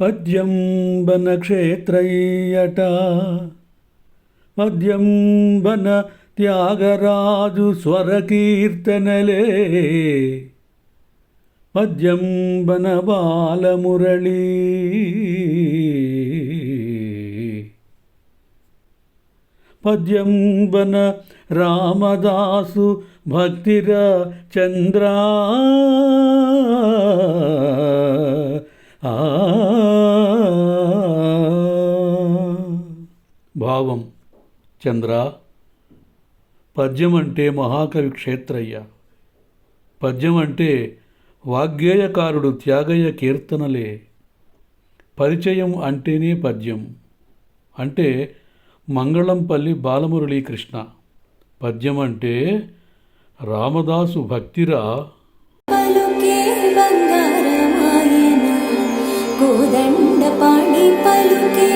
पद्यम् बनक्षेत्रैयटा मद्यम् बन స్వరకీర్తనలే పద్యంబన బాలమురళీ పద్యంబన రామదాసు భక్తిర చంద్ర ఆ. భావం చంద్ర పద్యం అంటే మహాకవి క్షేత్రయ్య. పద్యం అంటే వాగ్గేయకారుడు త్యాగయ్య కీర్తనలే. పరిచయం అంటేనే పద్యం. అంటే మంగళంపల్లి బాలమురళీకృష్ణ. పద్యం అంటే రామదాసు భక్తిరా. పలుకే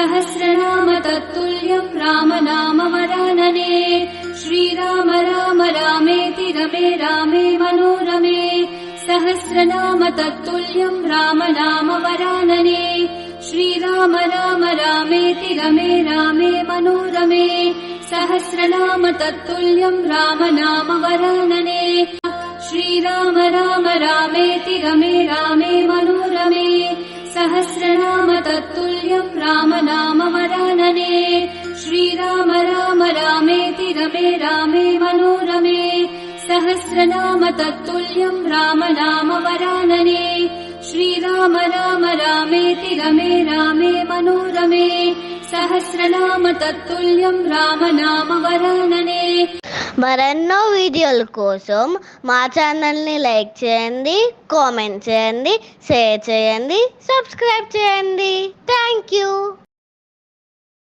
सहस्रनाम तत्तुल्यम् राम नाम वरानने श्रीराम राम रामेति रमे रामे मनोरमे। सहस्रनाम तत्तुल्यम् राम नाम वरानने श्रीराम राम रामेति रमे रामे मनोरमे। सहस्रनाम तत्तुल्यम् राम नाम वरानने श्रीराम राम रामेति रमे रामे मनोरमे। सहस्रनाम तत्तुल्यम् राम रमे रामे मनोरमे सहस्रनाम तत्तुल्यम् राम नाम वरानने श्रीराम राम रामेति रमे रामे मनोरमे सहस्रनाम तत्तुल्यम् राम नाम वरानने మరెన్నో వీడియోల కోసం మా ఛానల్ని లైక్ చేయండి కామెంట్ చేయండి షేర్ చేయండి సబ్స్క్రైబ్ చేయండి థ్యాంక్ యూ